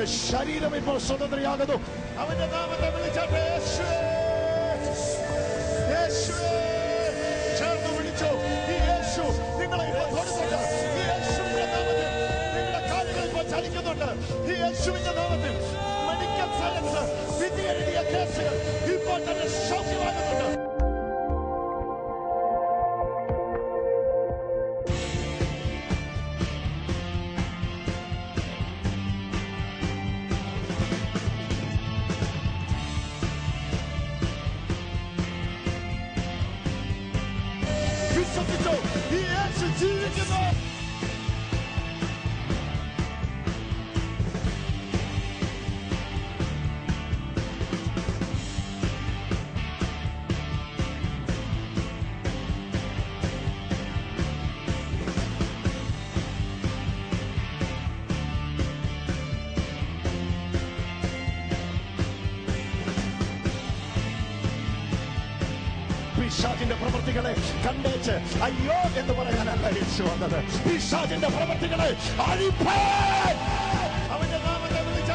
നിന്റെ ശരീരം ഇപ്പോൾ സ്വതന്ത്രയാകുന്നു. അവന്റെ നാമത്തെ വിളിച്ചാട്ടെ. ചേർന്ന് വിളിച്ചോ. ഈ യേശു നിങ്ങളെ ഈ യേശുവിന്റെ നാമത്തിൽ നിങ്ങളുടെ കാലുകൾ ഇപ്പോൾ ഈ യേശുവിന്റെ നാമത്തിൽ മെഡിക്കൽ സയൻസ് വിധി എഴുതിയ ഇപ്പോൾ തന്നെ സൗഖ്യമാകുന്നുണ്ട് പിശാചിന്റെ പ്രവൃത്തികളെ കണ്ടേച്ച് അയ്യോ എന്ന് പറയാനല്ല യേശു വന്നത്. പിശാചിന്റെ പ്രവൃത്തികളെ അവന്റെ നാമത്തെ വിളിച്ച.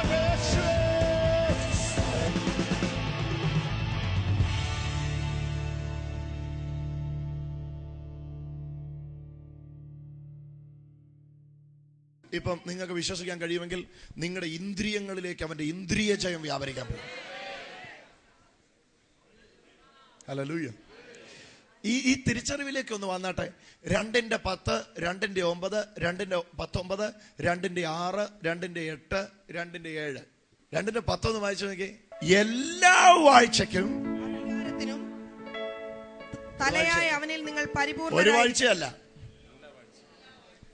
ഇപ്പം നിങ്ങൾക്ക് വിശ്വസിക്കാൻ കഴിയുമെങ്കിൽ നിങ്ങളുടെ ഇന്ദ്രിയങ്ങളിലേക്ക് അവന്റെ ഇന്ദ്രിയ ജയം വ്യാപരിക്കാൻ പോകും. ഹല്ലേലൂയ. ഈ ഈ തിരിച്ചറിവിലേക്ക് ഒന്ന് വന്നാട്ടെ. രണ്ടിന്റെ പത്ത് രണ്ടിന്റെ ഒമ്പത് രണ്ടിന്റെ പത്തൊമ്പത് രണ്ടിന്റെ ആറ് രണ്ടിന്റെ എട്ട് രണ്ടിന്റെ ഏഴ്. രണ്ടിന്റെ പത്തൊന്ന് വായിച്ചു നോക്കി. എല്ലാ വാഴ്ചയ്ക്കും തലയായ അവനിൽ നിങ്ങൾ ഒരു പരിപൂർണ വാഴ്ചയല്ല.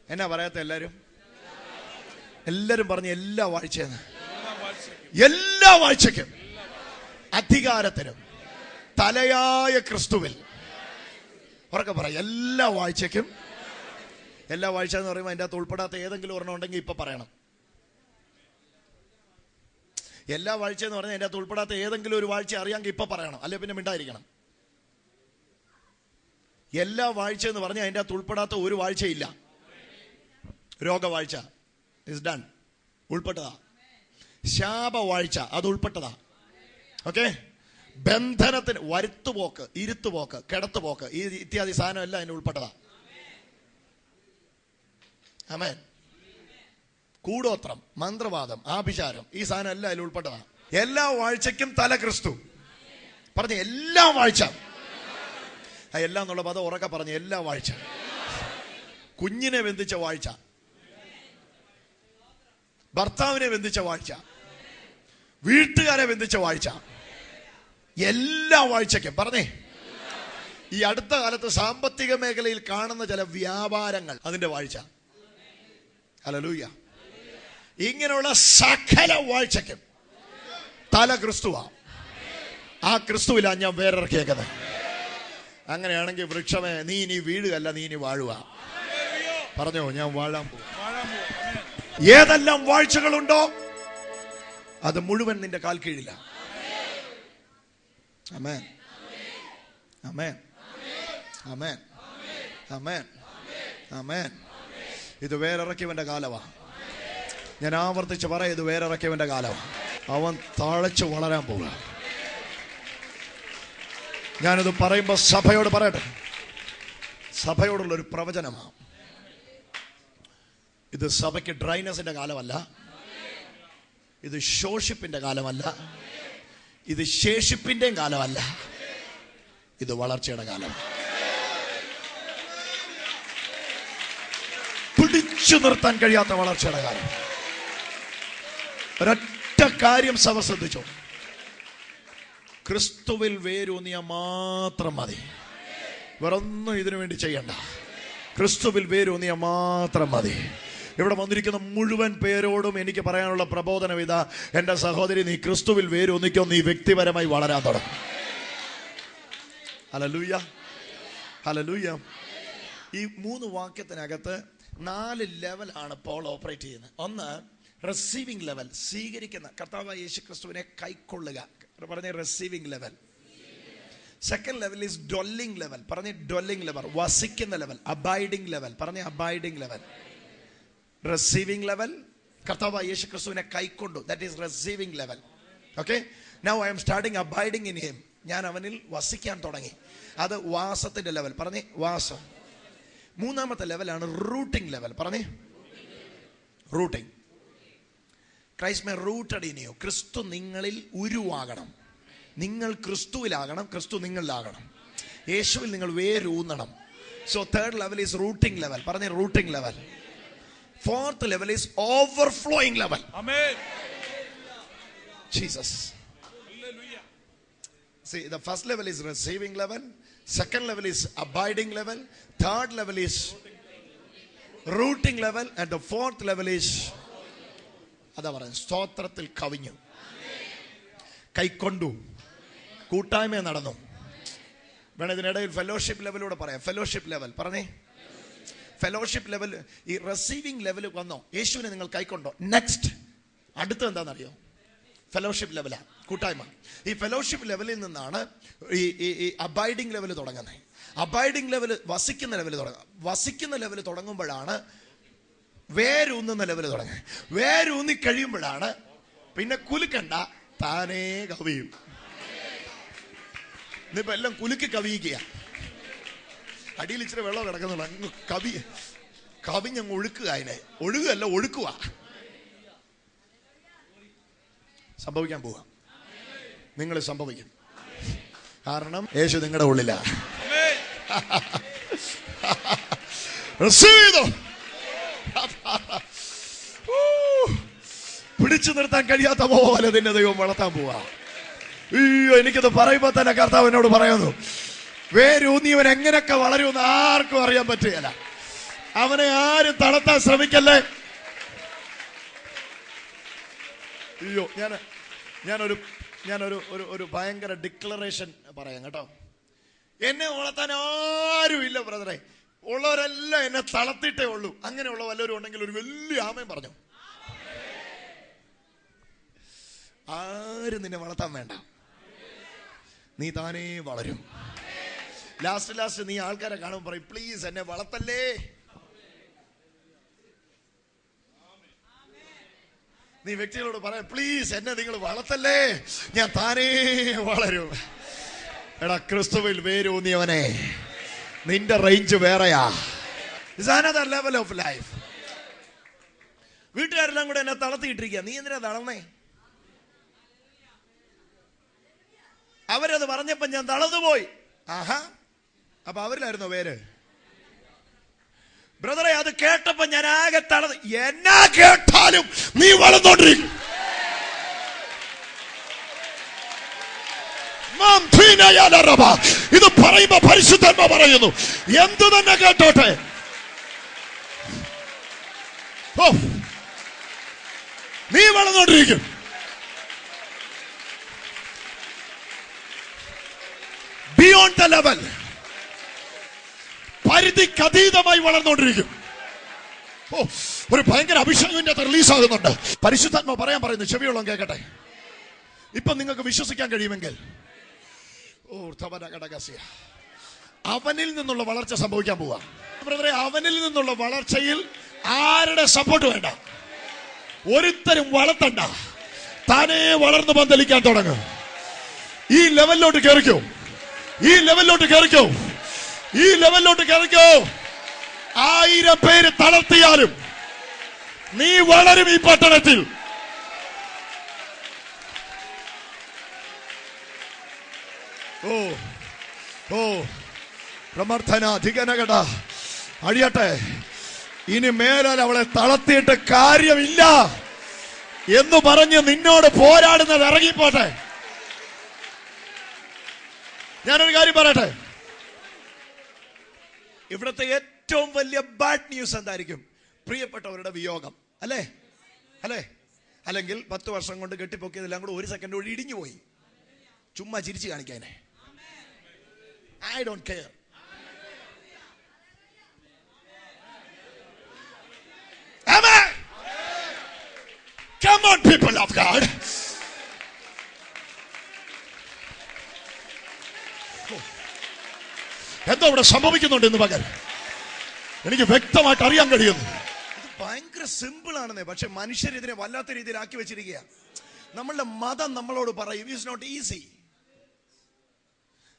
എന്നാ പറയാത്ത എല്ലാരും? എല്ലാരും പറഞ്ഞു എല്ലാ വാഴ്ചയെന്ന് എല്ലാ വാഴ്ചയ്ക്കും അധികാരത്തിനും തലയായ ക്രിസ്തുവിൽ ഉറക്കെ പറ. എല്ലാ വാഴ്ചയ്ക്കും എല്ലാ വാഴ്ച എന്ന് പറയുമ്പോൾ അതിന്റെ അകത്ത് ഉൾപ്പെടാത്ത ഏതെങ്കിലും ഒരെണ്ണം ഉണ്ടെങ്കിൽ ഇപ്പം പറയണം. എല്ലാ വാഴ്ച എന്ന് പറഞ്ഞാൽ അതിന്റെ അകത്ത് ഉൾപ്പെടാത്ത ഏതെങ്കിലും ഒരു വാഴ്ച അറിയാമെങ്കിൽ ഇപ്പം പറയണം. അല്ലെ പിന്നെ മിണ്ടായിരിക്കണം എല്ലാ വാഴ്ച എന്ന് പറഞ്ഞാൽ അതിന്റെ അകത്ത് ഉൾപ്പെടാത്ത ഒരു വാഴ്ചയില്ല. രോഗവാഴ്ച. Is done ഉൾപ്പെട്ടതാ. ശാപവാഴ്ച. അത് ഉൾപ്പെട്ടതാ. ഓക്കെ ബന്ധനത്തിന് വരുത്തുപോക്ക് ഇരുത്തുപോക്ക് കിടത്തുപോക്ക് ഈ ഇത്യാദി സാധനം എല്ലാം അതിന് ഉൾപ്പെട്ടതാ. അമേൻ കൂടോത്രം മന്ത്രവാദം ആഭിചാരം ഈ സാധനം എല്ലാം അതിൽ ഉൾപ്പെട്ടതാ. എല്ലാ വാഴ്ചയ്ക്കും തല ക്രിസ്തു. പറഞ്ഞ എല്ലാ വാഴ്ച. എല്ലാം എന്നുള്ള പദം ഉറക്ക പറഞ്ഞു എല്ലാ വാഴ്ച. കുഞ്ഞിനെ ബന്ധിച്ച വാഴ്ച. ഭർത്താവിനെ ബന്ധിച്ച വാഴ്ച. വീട്ടുകാരെ ബന്ധിച്ച വാഴ്ച. എല്ലാ വാഴ്ചയ്ക്കും. പറഞ്ഞേ. ഈ അടുത്ത കാലത്ത് സാമ്പത്തിക മേഖലയിൽ കാണുന്ന ചില വ്യാപാരങ്ങൾ അതിന്റെ വാഴ്ച. ഹല്ലേലൂയ. ഇങ്ങനെയുള്ള സകല വാഴ്ചയ്ക്കും തല ക്രിസ്തുവാ. ആ ക്രിസ്തുവിലാ ഞാൻ വേറിറക്കിയേക്കുന്നത്. അങ്ങനെയാണെങ്കിൽ വൃക്ഷമേ നീ ഇനി വീഴുകല്ല നീ ഇനി വാഴുക. പറഞ്ഞോ ഞാൻ വാഴാൻ പോകും. ഏതെല്ലാം വാഴ്ചകളുണ്ടോ അത് മുഴുവൻ നിന്റെ കാൽ കീഴില്ല അമേൻ അമേൻ അമേൻ അമേൻ അമേൻ ഇത് വേറിറക്കിയവന്റെ കാലമാ ഞാൻ ആവർത്തിച്ച് പറയാം ഇത് വേറിറക്കിയവന്റെ കാലമാ അവൻ തഴച്ചു വളരാൻ പോവുക. ഞാനിത് പറയുമ്പോൾ സഭയോട് പറയട്ടെ. സഭയോടുള്ള ഒരു പ്രവചനമാണ് ഇത് സഭയ്ക്ക് ഡ്രൈനസിന്റെ കാലമല്ല. ഇത് ശോഷിപ്പിന്റെ കാലമല്ല. ഇത് ശേഷിപ്പിന്റെയും കാലമല്ല. ഇത് വളർച്ചയുടെ കാലം. പിടിച്ചു നിർത്താൻ കഴിയാത്ത വളർച്ചയുടെ കാലം. ഒരൊറ്റ കാര്യം സഭ ശ്രദ്ധിച്ചോ? ക്രിസ്തുവിൽ വേരൂന്നിയ മാത്രം മതി. വേറൊന്നും ഇതിനു വേണ്ടി ചെയ്യണ്ട. ക്രിസ്തുവിൽ വേരൂന്നിയ മാത്രം മതി. ഇവിടെ വന്നിരിക്കുന്ന മുഴുവൻ പേരോടും എനിക്ക് പറയാനുള്ള പ്രബോധനം ഇതാ. എന്റെ സഹോദരി നീ ക്രിസ്തുവിൽ വേരൊന്നിക്കോ നീ വ്യക്തിപരമായി വളരാൻ തുടങ്ങും. ഹലലൂയ ഹലലൂയ ഈ മൂന്ന് വാക്യത്തിനകത്ത് നാല് ലെവലാണ് പോൾ ഓപ്പറേറ്റ് ചെയ്യുന്നത്. ഒന്ന് റിസീവിംഗ് ലെവൽ സ്വീകരിക്കുന്ന കർത്താവ് യേശു ക്രിസ്തുവിനെ കൈക്കൊള്ളുക പറഞ്ഞ receiving level second level is dwelling level പറഞ്ഞ ഡൊല്ലിംഗ് ലെവൽ വസിക്കുന്ന ലെവൽ അബൈഡിംഗ് ലെവൽ പറഞ്ഞ അബൈഡിംഗ് ലെവൽ റിസീവിംഗ് ലെവൽ കർത്താവ് യേശു ക്രിസ്തുവിനെ കൈക്കൊണ്ടു. That is receiving level okay now I am starting abiding in him ഞാൻ അവനിൽ വസിക്കാൻ തുടങ്ങി. അത് വാസത്തിന്റെ ലെവൽ പറഞ്ഞേ വാസം. മൂന്നാമത്തെ ലെവലാണ് റൂട്ടിംഗ് ലെവൽ പറഞ്ഞേ rooting Christ may rooted in you Kristu നിങ്ങളിൽ ഉരുവാകണം. നിങ്ങൾ ക്രിസ്തുവിലാകണം ക്രിസ്തു നിങ്ങളിലാകണം. യേശുവിൽ നിങ്ങൾ വേരൂന്നണം. So third level is rooting level പറഞ്ഞേ rooting level Fourth level is overflowing level Amen. Jesus Hallelujah. See, the first level is receiving level, second level is abiding level, third level is rooting level, and the fourth level is അതാ പറയുന്നത് സ്തോത്രത്തിൽ കവിഞ്ഞു കൈക്കൊണ്ടു കൂട്ടായ്മ നടന്നു വേണം ഇതിനിടയിൽ fellowship ലെവലൂടെ പറയാം ഫെലോഷിപ്പ് ലെവൽ പറഞ്ഞേ ഫെലോഷിപ്പ് ലെവൽ ഈ റെസീവിങ് ലെവൽ വന്നോ? യേശുവിനെ നിങ്ങൾ കൈക്കൊണ്ടോ? നെക്സ്റ്റ് അടുത്ത എന്താണെന്നറിയോ? ഫെലോഷിപ്പ് ലെവലാണ് കൂട്ടായ്മ. ഈ ഫെലോഷിപ്പ് ലെവലിൽ നിന്നാണ് ഈ ഈ- അബൈഡിങ് ലെവൽ തുടങ്ങുന്നത്. അബൈഡിങ് ലെവൽ വസിക്കുന്ന ലെവൽ തുടങ്ങുക. വസിക്കുന്ന ലെവൽ തുടങ്ങുമ്പോഴാണ് വേരൂന്നുന്ന ലെവൽ തുടങ്ങുക. വേരൂന്നി കഴിയുമ്പോഴാണ് പിന്നെ കുലുക്കണ്ട താനേ കവിയും. ഇന്നിപ്പോ എല്ലാം കുലുക്കി കവിയിക്കുക അടിയിൽ ഇച്ചിരി വെള്ളം കിടക്കുന്നുള്ളൂ അങ്ങ് കവി കവിഞ്ഞങ്ങ് ഒഴുക്കുക അതിനെ. ഒഴുകുകയല്ല ഒഴുക്കുക. സംഭവിക്കാൻ പോവാം. നിങ്ങൾ സംഭവിക്കും. കാരണം യേശു നിങ്ങളുടെ ഉള്ളിലാ. പിടിച്ചു നിർത്താൻ കഴിയാത്ത പോലെ നിന്നെ ദൈവം വളർത്താൻ പോവാ. അയ്യോ എനിക്കത് പറയുമ്പോ തന്നെ കർത്താവ് എന്നോട് പറയുന്നു. വേരൂന്നിയവൻ എങ്ങനെയൊക്കെ വളരുമെന്ന് ആർക്കും അറിയാൻ പറ്റുകയില്ല. അവനെ ആരും തളർത്താൻ ശ്രമിക്കല്ലേ? അയ്യോ ഞാൻ ഞാനൊരു ഞാനൊരു ഒരു ഒരു ഭയങ്കര ഡിക്ലറേഷൻ പറയാം കേട്ടോ. എന്നെ വളർത്താൻ ആരും ഇല്ല ബ്രദറെ. ഉള്ളവരെല്ലാം എന്നെ തളർത്തിട്ടേ ഉള്ളൂ. അങ്ങനെയുള്ള വല്ലവരും ഉണ്ടെങ്കിൽ ഒരു വലിയ ആമയും പറഞ്ഞു. ആരും നിന്നെ വളർത്താൻ വേണ്ട. നീ താനേ വളരും. ലാസ്റ്റ് ലാസ്റ്റ് നീ ആൾക്കാരെ കാണുമ്പോൾ പറയും പ്ലീസ് എന്നെ വളർത്തല്ലേ. നീ വ്യക്തികളോട് പറയാം പ്ലീസ് എന്നെ നിങ്ങൾ വളർത്തല്ലേ. ഞാൻ താനേ വളരും. എടാ ക്രിസ്തുവിൽ വേരൂന്നിയവനെ. നിന്റെ റേഞ്ച് വേറെയാ. ലെവൽ ഓഫ് ലൈഫ് വീട്ടുകാരെല്ലാം കൂടെ എന്നെ തളർത്തിയിട്ടിരിക്കുക നീ എന്തിനാ തളർന്നേ? അവരത് പറഞ്ഞപ്പോ ഞാൻ തളർന്നുപോയി. ആഹാ. അപ്പൊ അവരിലായിരുന്നോ പേര്. ബ്രദറെ അത് കേട്ടപ്പോ ഞാൻ ആകെ തളത് എന്നാ കേട്ടാലും നീ വളർന്നോണ്ടിരിക്കും. ഇത് പറയുമ്പോ പരിശുദ്ധന്മ പറയുന്നു. എന്തു തന്നെ കേട്ടോട്ടെ? നീ വളർന്നോണ്ടിരിക്കും. ബിയോണ്ട് ദ ലെവൽ പരിധിക്കതീതമായി വളർന്നുകൊണ്ടിരിക്കും. ഓ ഒരു ഭയങ്കര അഭിഷേകത്തിന്റെ റിലീസ് ആകുന്നുണ്ട്. പരിശുദ്ധാത്മ പറയാൻ പറയുന്നു ചെവിയോളം കേൾക്കട്ടെ. ഇപ്പൊ നിങ്ങൾക്ക് വിശ്വസിക്കാൻ കഴിയുമെങ്കിൽ ഓ ധവന അവനിൽ നിന്നുള്ള വളർച്ച സംഭവിക്കാൻ പോവാ. അവനിൽ നിന്നുള്ള വളർച്ചയിൽ ആരുടെ സപ്പോർട്ട് വേണ്ട? ഒരുത്തരും വളർത്തണ്ട. താനേ വളർന്നു പന്തലിക്കാൻ തുടങ്ങും. ഈ ലെവലിലോട്ട് കയറിക്കോ ഈ ലെവലിലോട്ട് കയറിക്കോ ഈ ലെവലിലോട്ട് കയറിക്കോ. ആയിരം പേര് തളർത്തിയാലും നീ വളരും ഈ പട്ടണത്തിൽ. ഓ ഓ പ്രമർത്ഥന അധികനകട അഴിയട്ടെ ഇനി മേലാൽ അവളെ തളർത്തിയിട്ട് കാര്യമില്ല എന്ന് പറഞ്ഞ് നിന്നോട് പോരാടുന്നത് ഇറങ്ങിപ്പോട്ടെ. ഞാനൊരു കാര്യം പറയട്ടെ? ഇവിടുത്തെ ഏറ്റവും വലിയ ബാഡ് ന്യൂസ് എന്തായിരിക്കും? പ്രിയപ്പെട്ടവരുടെ വിയോഗം. അല്ലേ? അല്ലേ? അല്ലെങ്കിൽ പത്ത് വർഷം കൊണ്ട് കെട്ടിപ്പൊക്കിയതെല്ലാം കൂടെ ഒരു സെക്കൻഡ് കൂടി ഇടിഞ്ഞു പോയി. ചുമ്മാ ചിരിച്ചു കാണിക്കാനെ I don't care Come on, people of God. എന്തോ അവിടെ സംഭവിക്കുന്നുണ്ട് ഇന്ന് പകൽ. എനിക്ക് വ്യക്തമായിട്ട് അറിയാൻ കഴിയുന്നു. ഇത് ഭയങ്കര സിമ്പിൾ ആണെന്നേ. പക്ഷെ മനുഷ്യർ ഇതിനെ വല്ലാത്ത രീതിയിൽ ആക്കി വെച്ചിരിക്കുക നമ്മളുടെ മതം നമ്മളോട് പറയും ഇറ്റ്സ് നോട്ട് ഈസി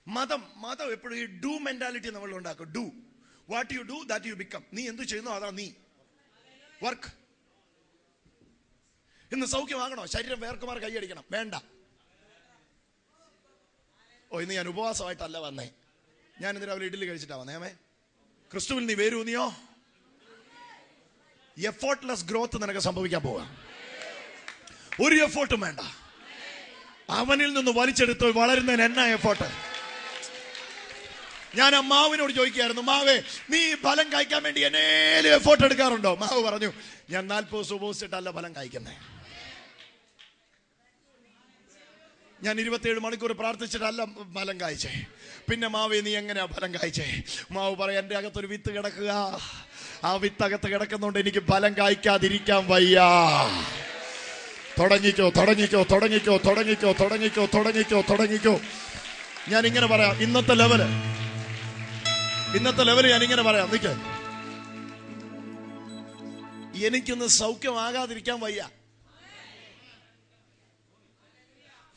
മതം മതം എപ്പോഴും ഈ ഡു മെന്റാലിറ്റി നമ്മൾ ഉണ്ടാക്കും. Do what you do that you become നീ എന്ത് ചെയ്യുന്നു അതാ നീ. വർക്ക് ഇന്ന് സൗഖ്യമാകണോ? ശരീരം വേർക്കുമാർ കൈയടിക്കണം. വേണ്ട. ഓ ഇന്ന് ഞാൻ ഉപവാസമായിട്ടല്ല വന്നേ. ഞാൻ ഇന്ന് രാവിലെ ഇഡ്ഡലി കഴിച്ചിട്ടാ വന്നേ അമ്മേ ക്രിസ്തുവിൽ നീ വേരൂന്നിയോ? എഫോർട്ട്ലെസ് ഗ്രോത്ത് നിനക്ക് സംഭവിക്കാൻ പോവാ. ഒരു എഫോർട്ടും വേണ്ട. അവനിൽ നിന്ന് വലിച്ചെടുത്ത് വളരുന്നതിന് എന്നാ എഫോർട്ട് ഞാൻ ആ മാവിനോട് ചോദിക്കുകയായിരുന്നു മാവേ നീ ഫലം കായ്ക്കാൻ വേണ്ടി എന്നേലും എഫോർട്ട് എടുക്കാറുണ്ടോ? മാവ് പറഞ്ഞു ഞാൻ നാൽപ്പത് ദിവസം ഉപയോഗിച്ചിട്ടല്ല ഫലം കായ്ക്കുന്നേ. ഞാൻ ഇരുപത്തിയേഴ് മണിക്കൂർ പ്രാർത്ഥിച്ചിട്ടല്ല ഫലം കായ്ച്ചേ. പിന്നെ മാവേ നീ എങ്ങനെയാ ഫലം കായ്ച്ചേ? മാവ് പറയാം എന്റെ അകത്തൊരു വിത്ത് കിടക്കുക. ആ വിത്ത് അകത്ത് കിടക്കുന്നതുകൊണ്ട് എനിക്ക് ഫലം കായ്ക്കാതിരിക്കാൻ വയ്യ. തുടങ്ങിക്കോ തുടങ്ങിക്കോ തുടങ്ങിക്കോ തുടങ്ങിക്കോ തുടങ്ങിക്കോ തുടങ്ങിക്കോ തുടങ്ങിക്കോ. ഞാൻ ഇങ്ങനെ പറയാം ഇന്നത്തെ ലെവൽ. ഇന്നത്തെ ലെവൽ ഞാൻ ഇങ്ങനെ പറയാം നിൽക്കേ എനിക്കൊന്ന് സൗഖ്യമാകാതിരിക്കാൻ വയ്യ.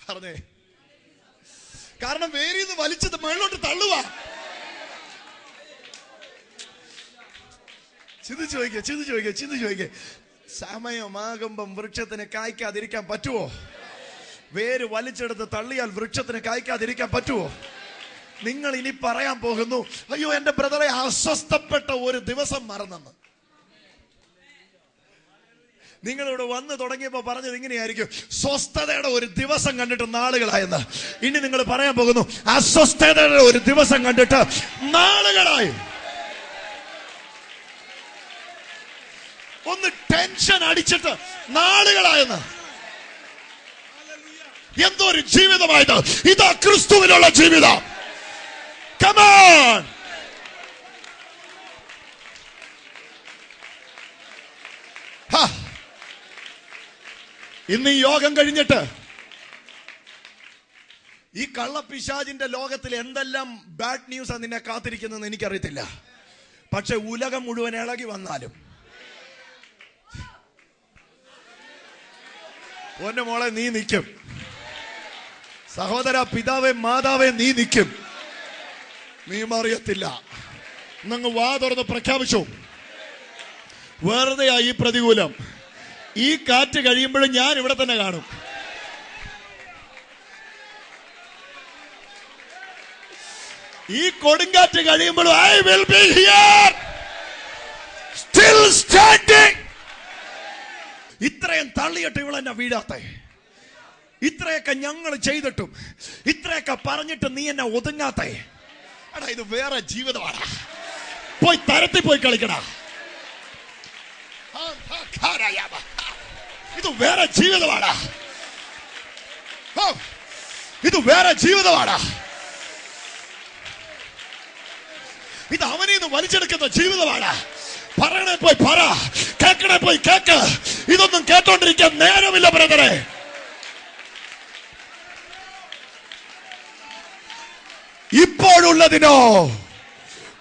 പറഞ്ഞേ. കാരണം വേരിന്ന് വലിച്ചത് മേളിലോട്ട് തള്ളുക ചിന്തിച്ചു ചോദിക്കുക ചിന്തിച്ചു ചോദിക്കുക ചിന്തിച്ചു ചോദിക്കുക സമയമാകുമ്പം വൃക്ഷത്തിന് കായ്ക്കാതിരിക്കാൻ പറ്റുമോ വേര് വലിച്ചെടുത്ത് തള്ളിയാൽ വൃക്ഷത്തിന് കായ്ക്കാതിരിക്കാൻ പറ്റുമോ നിങ്ങൾ ഇനി പറയാൻ പോകുന്നു അയ്യോ എന്റെ ബ്രദറെ അസ്വസ്ഥപ്പെട്ട ഒരു ദിവസം മറന്നെന്ന്. നിങ്ങളിവിടെ വന്ന് തുടങ്ങിയപ്പോൾ പറഞ്ഞത് ഇങ്ങനെയായിരിക്കും. സ്വസ്ഥതയുടെ ഒരു ദിവസം കണ്ടിട്ട് നാളുകളായെന്ന്. ഇനി നിങ്ങൾ പറയാൻ പോകുന്നു അസ്വസ്ഥതയുടെ ഒരു ദിവസം കണ്ടിട്ട് നാളുകളായി. ഒന്ന് ടെൻഷൻ അടിച്ചിട്ട് നാളുകളായെന്ന്. എന്തോ ഒരു ജീവിതമായിട്ട് ഇതാ ക്രിസ്തുവിനുള്ള ജീവിതം. കമാൺ ഇന്ന് ഈ യോഗം കഴിഞ്ഞിട്ട് ഈ കള്ളപ്പിശാജിന്റെ ലോകത്തിൽ എന്തെല്ലാം ബാഡ് ന്യൂസ് നിന്നെ കാത്തിരിക്കുന്നതെന്ന് എനിക്കറിയത്തില്ല. പക്ഷെ ഉലകം മുഴുവൻ ഇളകി വന്നാലും. പൊന്നെ മോളെ നീ നിൽക്കും സഹോദര പിതാവെ മാതാവെ നീ നിൽക്കും നീ മറിയത്തില്ല. നിങ്ങൾ വാ തുറന്ന് പ്രഖ്യാപിച്ചു. വെറുതെയാ ഈ പ്രതികൂലം. ഈ കാറ്റ് കഴിയുമ്പോഴും ഞാൻ ഇവിടെ തന്നെ കാണും. ഈ കൊടുങ്കാറ്റ് കഴിയുമ്പോഴും I will be here still standing ഇത്രയും തള്ളിയിട്ട് ഇവളെന്നെ വീഴാത്തേ. ഇത്രയൊക്കെ ഞങ്ങൾ ചെയ്തിട്ടും ഇത്രയൊക്കെ പറഞ്ഞിട്ട് നീ എന്നെ ഒതുങ്ങാത്തേ. എടാ ഇത് വേറെ ജീവിതമാണ്. പോയി തരത്തിൽ പോയി കളിക്കടാ. ഇത് വേറെ ജീവിതമാണ്. ഓ, ഇത് വേറെ ജീവിതമാണ്. ഇത് അവനിൽ നിന്ന് വലിച്ചെടുക്കുന്ന ജീവിതമാണ്. പറയണേ പോയി പറ. കേക്കണേ പോയി കേക്ക്. ഇതൊന്നും കേട്ടോണ്ടിരിക്കാൻ നേരമില്ല ബ്രദറെ. ഇപ്പോഴുള്ളതിനോ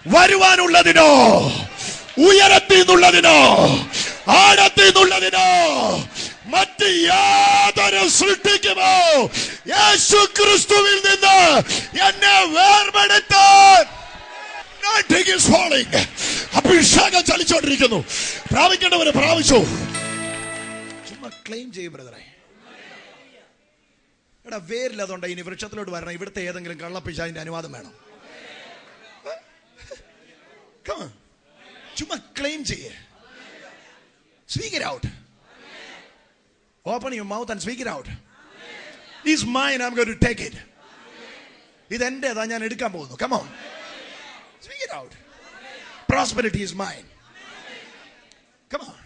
വരുവാനുള്ളതിനോ ഉയരത്തിൽ നിന്നുള്ളതിനോ ആഴത്തിൽ നിന്നുള്ളതിനോ മറ്റ് യാതൊരു സൃഷ്ടിക്കുമോ? യേശു ക്രിസ്തുവിൽ നിന്ന് എന്നെ വേർപെടുത്താൻ. അഭിഷേകം ചലിച്ചോണ്ടിരിക്കുന്നു പ്രാപിക്കേണ്ടവരെ പ്രാപിച്ചു. ചുമ്മാ ക്ലെയിം ചെയ്യും ബ്രദറെ എടാ വേരില്ലാതുകൊണ്ട് ഇനി വൃക്ഷത്തിലോട്ട് വരണം. ഇവിടുത്തെ ഏതെങ്കിലും കള്ളപ്പിശാന്റെ അനുവാദം വേണം. ചുമ്മാ ക്ലെയിം ചെയ്യേ. Speak it out open your mouth and speak it out is mine I am going to take it ഇത് എന്റേതാ ഞാൻ എടുക്കാൻ പോകുന്നു. Come on Speak it out. Prosperity is mine. Come on.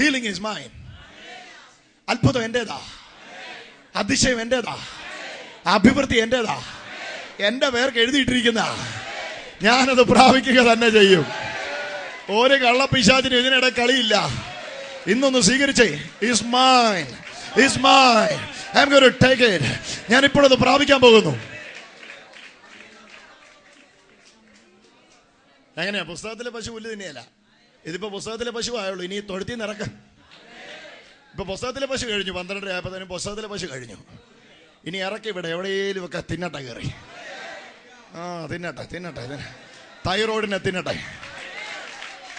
Healing is mine. അത്ഭുതം എന്റേതാ? അതിശയം എന്റേതാ? അഭിവൃദ്ധി എന്റേതാ? എന്റെ പേർക്ക് എഴുതിയിട്ടിരിക്കുന്ന ഞാനത് പ്രാപിക്കുക തന്നെ ചെയ്യും. ഒരു കള്ളപ്പിശാചിന് ഇതിനിടെ കളിയില്ല. ഇന്നൊന്ന് സ്വീകരിച്ചേ. Is mine is mine I am going to take it ഞാൻ ഇപ്പോഴത് പ്രാപിക്കാൻ പോകുന്നു. എങ്ങനെയാ? പുസ്തകത്തിലെ പശു പുല്ല് തന്നെയല്ല. ഇതിപ്പോ പുസ്തകത്തിലെ പശു ആയുള്ളൂ. ഇനി തൊഴുത്തി നിറക്ക ഇപ്പൊ പുസ്തകത്തിലെ പശു കഴിഞ്ഞു. പന്ത്രണ്ടര ആയപ്പോഴത്തേനും പുസ്തകത്തിലെ പശു കഴിഞ്ഞു. ഇനി ഇറക്കി ഇവിടെ എവിടെയെങ്കിലും ഒക്കെ തിന്നട്ടെ കയറി. ആ തിന്നട്ടെ തിന്നട്ടെ. തിന്ന തൈറോയിഡിനെ തിന്നട്ടെ.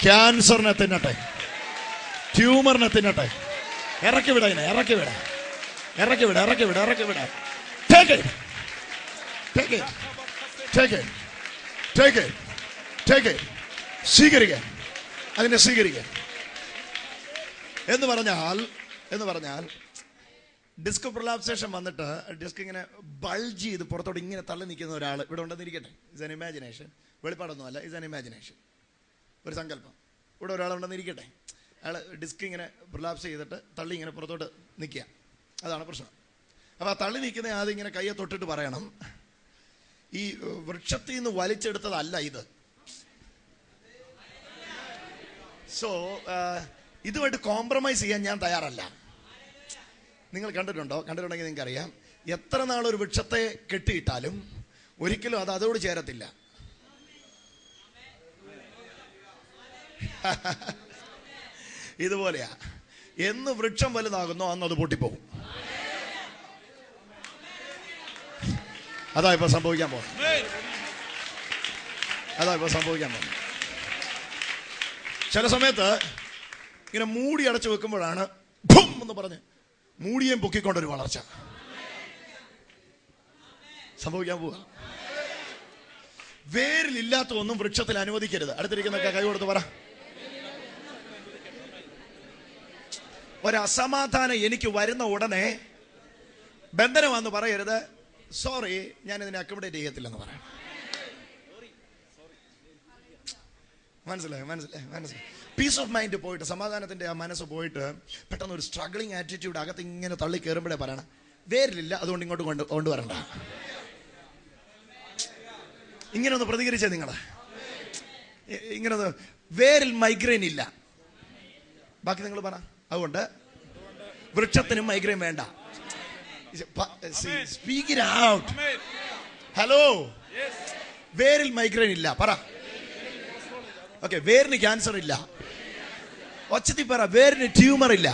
ക്യാൻസറിനെ തിന്നട്ടെ. ട്യൂമറിനെ തിന്നട്ടെ. ഇറക്കി വിട ഇതിനെ ഇറക്കി വിട. ഇറക്കി വിട ഇറക്കി വിട ഇറക്കി വിട. Take take take take take. സ്വീകരിക്കാൻ അതിനെ സ്വീകരിക്കുക എന്ന് പറഞ്ഞാൽ എന്ന് പറഞ്ഞാൽ ഡിസ്ക് പ്രൊലാപ്സേഷൻ വന്നിട്ട് ഡിസ്ക് ഇങ്ങനെ ബൾജ് ചെയ്ത് പുറത്തോട്ട് ഇങ്ങനെ തള്ളി നിൽക്കുന്ന ഒരാൾ ഇവിടെ ഉണ്ടെന്നിരിക്കട്ടെ. ഇസ് ആൻ ഇമാജിനേഷൻ വെളിപ്പാടൊന്നുമല്ല. ഇസ് ആൻ ഇമാജിനേഷൻ ഒരു സങ്കല്പം. ഇവിടെ ഒരാളുണ്ടെന്നിരിക്കട്ടെ അയാൾ ഡിസ്ക് ഇങ്ങനെ പ്രൊലാപ്സ് ചെയ്തിട്ട് തള്ളി ഇങ്ങനെ പുറത്തോട്ട് നിൽക്കുക. അതാണ് പ്രശ്നം. അപ്പോൾ ആ തള്ളി നിൽക്കുന്ന ആദ്യം ഇങ്ങനെ കയ്യെ തൊട്ടിട്ട് പറയണം. ഈ വൃക്ഷത്തിൽ നിന്ന് വലിച്ചെടുത്തതല്ല ഇത്. സോ ഇതുമായിട്ട് കോംപ്രമൈസ് ചെയ്യാൻ ഞാൻ തയ്യാറല്ല. നിങ്ങൾ കണ്ടിട്ടുണ്ടോ? കണ്ടിട്ടുണ്ടെങ്കിൽ നിങ്ങൾക്കറിയാം. എത്ര നാളൊരു വൃക്ഷത്തെ കെട്ടിയിട്ടാലും ഒരിക്കലും അത് അതോട് ചേരത്തില്ല. ഇതുപോലെയാ. എന്ന് വൃക്ഷം വലുതാകുന്നോ അന്ന് അത് പൊട്ടിപ്പോകും. അതാ ഇപ്പൊ സംഭവിക്കാൻ പോകുന്നത്. അതാ ഇപ്പൊ സംഭവിക്കാൻ പോകുന്നത്. ചില സമയത്ത് ഇങ്ങനെ മൂടി അടച്ചു വെക്കുമ്പോഴാണ് ഭും എന്ന് പറഞ്ഞ് മൂടിയേം പൊക്കിക്കൊണ്ടൊരു വളർച്ച. സംഭവിക്കാൻ പോവുക വേരിലില്ലാത്ത ഒന്നും വൃക്ഷത്തിൽ അനുവദിക്കരുത്. അടുത്തിരിക്കുന്നൊക്കെ കൈ കൊടുത്ത് പറ. ഒരസമാധാനം എനിക്ക് വരുന്ന ഉടനെ ബന്ധനമാന്ന് പറയരുത്. സോറി ഞാൻ ഇതിനെ അക്കോമഡേറ്റ് ചെയ്യത്തില്ലെന്ന് പറയാം മനസ്സിലായി? മനസ്സിലായി? മനസ്സിലായി? പീസ് ഓഫ് മൈൻഡ് പോയിട്ട് സമാധാനത്തിന്റെ ആ മനസ്സ് പോയിട്ട് പെട്ടെന്ന് ഒരു സ്ട്രഗ്ലിംഗ് ആറ്റിറ്റ്യൂഡ് അകത്ത് ഇങ്ങനെ തള്ളി കയറുമ്പോഴേ പറയണം. വേരിലില്ല അതുകൊണ്ട് ഇങ്ങോട്ട് കൊണ്ട് കൊണ്ടുവരണ്ട. ഇങ്ങനെ ഒന്ന് പ്രതികരിച്ചേ നിങ്ങൾ ഇങ്ങനെ ഒന്ന് വേരിൽ മൈഗ്രെയിൻ ഇല്ല. ബാക്കി നിങ്ങൾ പറ. അതുകൊണ്ട് വൃക്ഷത്തിന് മൈഗ്രെയിൻ വേണ്ട. Speak it out hello. വേരിൽ migraine ഇല്ല. പറ. ഓക്കെ വേരിന് ക്യാൻസർ ഇല്ല. ഒച്ചത്തി പറ വേരിന് ട്യൂമർ ഇല്ല.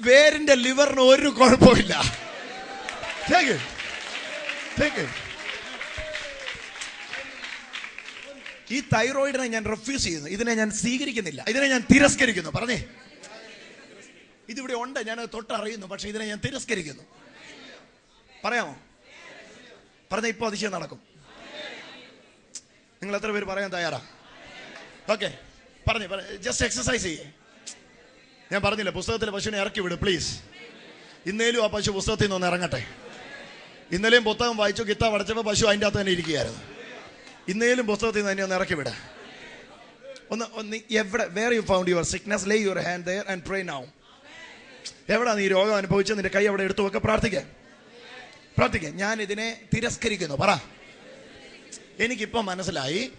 വേരിന്റെ ലിവറിന് ഒരു കുഴപ്പമില്ല Take it. Take it. ഈ തൈറോയിഡിനെ ഞാൻ റെഫ്യൂസ് ചെയ്യുന്നു. ഇതിനെ ഞാൻ സ്വീകരിക്കുന്നില്ല. ഇതിനെ ഞാൻ തിരസ്കരിക്കുന്നു. പറഞ്ഞേ. ഇതിവിടെ ഉണ്ട്. ഞാൻ തൊട്ടറിയുന്നു. പക്ഷെ ഇതിനെ ഞാൻ തിരസ്കരിക്കുന്നു. പറയാമോ? പറഞ്ഞ ഇപ്പൊ അതിശയം നടക്കും. നിങ്ങൾ എത്ര പേര് പറയാൻ തയ്യാറാ? ഓക്കെ. പറഞ്ഞു ജസ്റ്റ് എക്സസൈസ് ചെയ്യേ. ഞാൻ പറഞ്ഞില്ല പുസ്തകത്തിലെ പശുവിനെ ഇറക്കി വിട് പ്ലീസ്. ഇന്നേലും ആ പശു പുസ്തകത്തിൽ നിന്ന് ഇറങ്ങട്ടെ. ഇന്നലെയും പുസ്തകം വായിച്ചു കിതാബ് അടച്ചപ്പോൾ പശു അതിന്റെ അകത്ത് തന്നെ ഇരിക്കുകയായിരുന്നു. ഇന്നേലും പുസ്തകത്തിൽ നിന്ന് തന്നെ ഒന്ന് ഇറക്കി വിട. ഒന്ന് ഒന്ന് എവിടെ where you found your sickness lay your hand there and pray now എവിടെ നീ രോഗം അനുഭവിച്ചു നിന്റെ കൈ അവിടെ എടുത്തു വെക്കാം പ്രാർത്ഥിക്കാം. പ്രാർത്ഥിക്കാം. ഞാൻ ഇതിനെ തിരസ്കരിക്കുന്നു. പറ. എനിക്കിപ്പോ മനസ്സിലായി.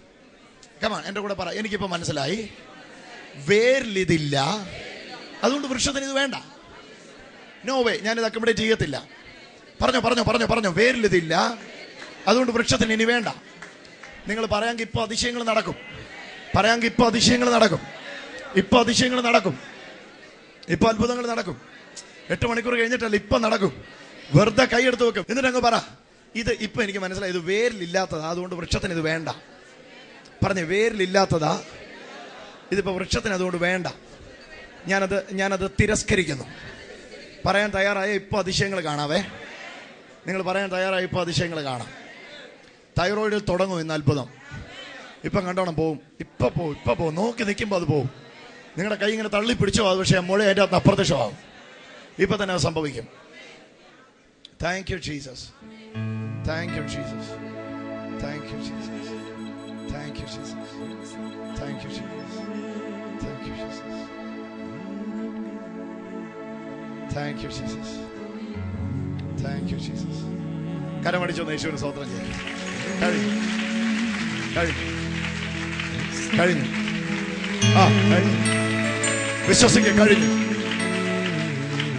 കമാൺ എന്റെ കൂടെ പറ. എനിക്കിപ്പോ മനസ്സിലായി. വേരിലിതില്ല. അതുകൊണ്ട് വൃക്ഷത്തിന് ഇത് വേണ്ട. നോ വേ ഞാനിത് അക്കോമഡേറ്റ് ചെയ്യത്തില്ല. പറഞ്ഞോ പറഞ്ഞോ പറഞ്ഞോ പറഞ്ഞോ. വേരിലിതില്ല. അതുകൊണ്ട് വൃക്ഷത്തിന് ഇനി വേണ്ട. നിങ്ങൾ പറയാമെങ്കിൽ ഇപ്പോൾ അതിശയങ്ങൾ നടക്കും. പറയാമെങ്കിൽ ഇപ്പോൾ അതിശയങ്ങൾ നടക്കും. ഇപ്പോൾ അതിശയങ്ങൾ നടക്കും. ഇപ്പൊ അത്ഭുതങ്ങൾ നടക്കും. എട്ട് മണിക്കൂർ കഴിഞ്ഞിട്ടല്ല ഇപ്പൊ നടക്കും. വെറുതെ കൈയെടുത്ത് വെക്കും എന്നിട്ട് അങ്ങ് പറ ഇത് ഇപ്പൊ എനിക്ക് മനസ്സിലായി ഇത് വേരിലില്ലാത്തതാ. അതുകൊണ്ട് വൃക്ഷത്തിന് ഇത് വേണ്ട. പറഞ്ഞേ വേരിലില്ലാത്തതാ. ഇതിപ്പോ വൃക്ഷത്തിന് അതുകൊണ്ട് വേണ്ട. ഞാനത് ഞാനത് തിരസ്കരിക്കുന്നു. പറയാൻ തയ്യാറായ ഇപ്പൊ അതിശയങ്ങൾ കാണാവേ. നിങ്ങൾ പറയാൻ തയ്യാറായ ഇപ്പൊ അതിശയങ്ങൾ കാണാം. തൈറോയിഡിൽ തുടങ്ങും ഇന്ന് അത്ഭുതം. ഇപ്പം കണ്ടോണം പോവും. ഇപ്പൊ പോവും ഇപ്പൊ പോവും നോക്കി നിൽക്കുമ്പോൾ അത് പോവും. നിങ്ങളുടെ കൈ ഇങ്ങനെ തള്ളി പിടിച്ചോ അത് പക്ഷേ മുഴ അതിന്റെ അകത്ത് അപ്രത്യക്ഷമാവും. ഇപ്പൊ തന്നെ അത് സംഭവിക്കും. Thank you Jesus thank you Jesus thank you Jesus thank you Jesus thank you Jesus thank you Jesus thank you Jesus thank you Jesus കരമടിച്ചൊന്ന് യേശുവിന് സ്വതന്ത്രം ചെയ്യാം. കഴിഞ്ഞു കഴിഞ്ഞു കഴിഞ്ഞു ആ കഴിഞ്ഞു വിശ്വസിക്കുക കഴിഞ്ഞു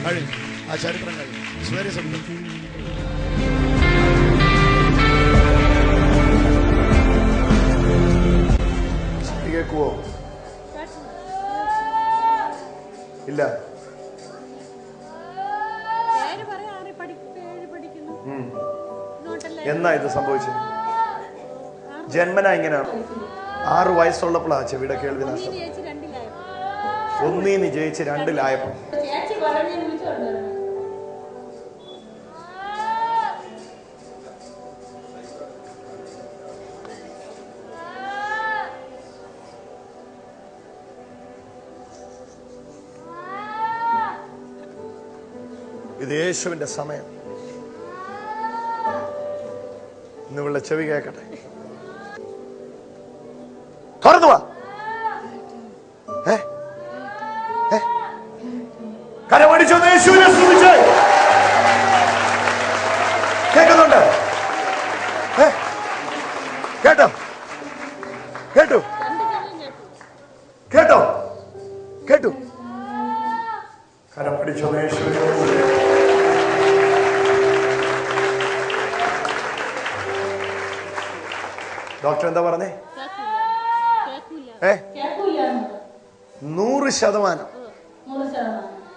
കഴിഞ്ഞു ആ ചരിത്രം കഴിഞ്ഞു വെരി സിമ്പിൾ കേൾക്കുവോ ഇല്ല. എന്നാ ഇത് സംഭവിച്ചത് ജന്മന ഇങ്ങനെയാണ് ആറ് വയസ്സുള്ളപ്പോഴാ ചെവിയുടെ കേൾവി നഷ്ടം ഒന്നീന്ന് ജയിച്ച് രണ്ടിലായപ്പോ. ചേച്ചി പറഞ്ഞ് വിളിച്ചോണ്ട് ഇത് യേശുവിന്റെ സമയം. ഇന്ന് ചെവി കേൾക്കട്ടെ. തുറന്നു വാ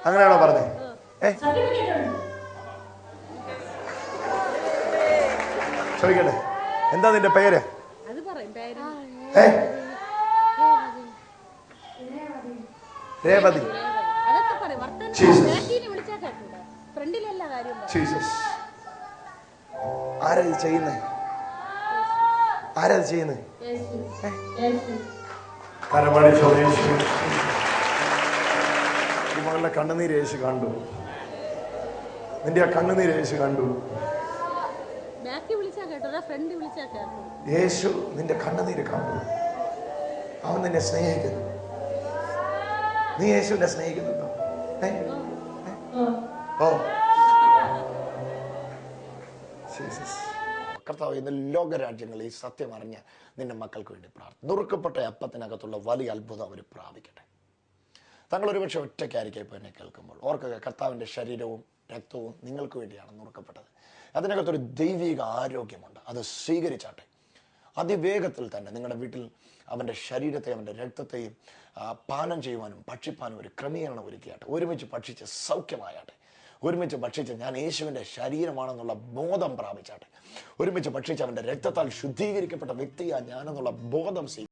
അങ്ങനെയാണോ പറഞ്ഞേ? ഏ? ചോദിക്കട്ടെ. എന്താ നിന്റെ പേര്? ഏ? രേവതി. ജീസസ് ആരാ ഇത് ചെയ്യുന്നേ? ആരാ ഇത് ചെയ്യുന്നേ? മകളുടെ കണ്ണുനീര് യേശു കണ്ടു. നിന്റെ ആ കണ്ണുനീര് യേശു കണ്ടു. യേശു നിന്റെ കണ്ണുനീര് കണ്ടു. അവൻ നിന്നെ സ്നേഹിക്കുന്നു. നീ യേശുവിനെ സ്നേഹിക്കുന്നുണ്ടോ? ഓ. ജീസസ്. കർത്താവ് ഇന്ന് ലോകരാജ്യങ്ങളിൽ ഈ സത്യം അറിഞ്ഞ് നിന്റെ മക്കൾക്ക് വേണ്ടി പ്രാർത്ഥന നുറുക്കപ്പെട്ട അപ്പത്തിനകത്തുള്ള വലിയ അത്ഭുതം അവർ പ്രാപിക്കട്ടെ. താങ്കൾ ഒരുപക്ഷെ ഒറ്റയ്ക്കായിരിക്കും ഇപ്പോൾ എന്നെ കേൾക്കുമ്പോൾ. ഓർക്കുക കർത്താവിന്റെ ശരീരവും രക്തവും നിങ്ങൾക്ക് വേണ്ടിയാണ് നുറുക്കപ്പെട്ടത്. അതിനകത്തൊരു ദൈവിക ആരോഗ്യമുണ്ട്. അത് സ്വീകരിച്ചാട്ടെ. അതിവേഗത്തിൽ തന്നെ നിങ്ങളുടെ വീട്ടിൽ അവന്റെ ശരീരത്തെയും അവന്റെ രക്തത്തെയും പാനം ചെയ്യുവാനും ഭക്ഷിപ്പാനും ഒരു ക്രമീകരണം ഒരുക്കിയാട്ടെ. ഒരുമിച്ച് ഭക്ഷിച്ച് സൗഖ്യമായാട്ടെ. ഒരുമിച്ച് ഭക്ഷിച്ച് ഞാൻ യേശുവിന്റെ ശരീരമാണെന്നുള്ള ബോധം പ്രാപിച്ചാട്ടെ. ഒരുമിച്ച് ഭക്ഷിച്ച് അവന്റെ രക്തത്താൽ ശുദ്ധീകരിക്കപ്പെട്ട വ്യക്തിയാണ് ഞാനെന്നുള്ള ബോധം